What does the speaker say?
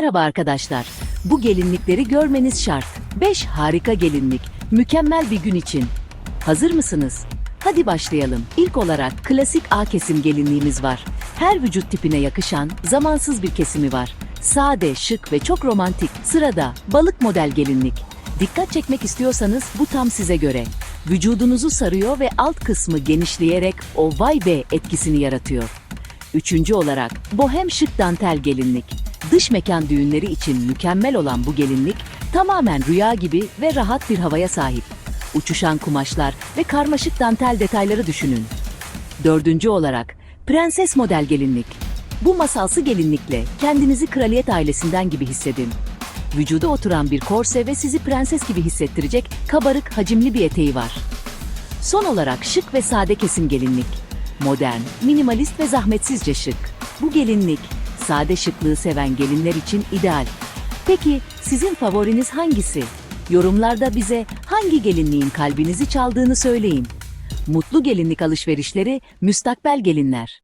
Merhaba arkadaşlar. Bu gelinlikleri görmeniz şart. 5 harika gelinlik. Mükemmel bir gün için. Hazır mısınız? Hadi başlayalım. İlk olarak klasik A kesim gelinliğimiz var. Her vücut tipine yakışan zamansız bir kesimi var. Sade, şık ve çok romantik. Sırada balık model gelinlik. Dikkat çekmek istiyorsanız bu tam size göre. Vücudunuzu sarıyor ve alt kısmı genişleyerek o vay be etkisini yaratıyor. Üçüncü olarak bohem şık dantel gelinlik. Dış mekan düğünleri için mükemmel olan bu gelinlik tamamen rüya gibi ve rahat bir havaya sahip. Uçuşan kumaşlar ve karmaşık dantel detayları düşünün. Dördüncü olarak prenses model gelinlik. Bu masalsı gelinlikle kendinizi kraliyet ailesinden gibi hissedin. Vücuda oturan bir korse ve sizi prenses gibi hissettirecek kabarık hacimli bir eteği var. Son olarak şık ve sade kesim gelinlik. Modern, minimalist ve zahmetsizce şık. Bu gelinlik, sade şıklığı seven gelinler için ideal. Peki sizin favoriniz hangisi? Yorumlarda bize hangi gelinliğin kalbinizi çaldığını söyleyin. Mutlu gelinlik alışverişleri müstakbel gelinler.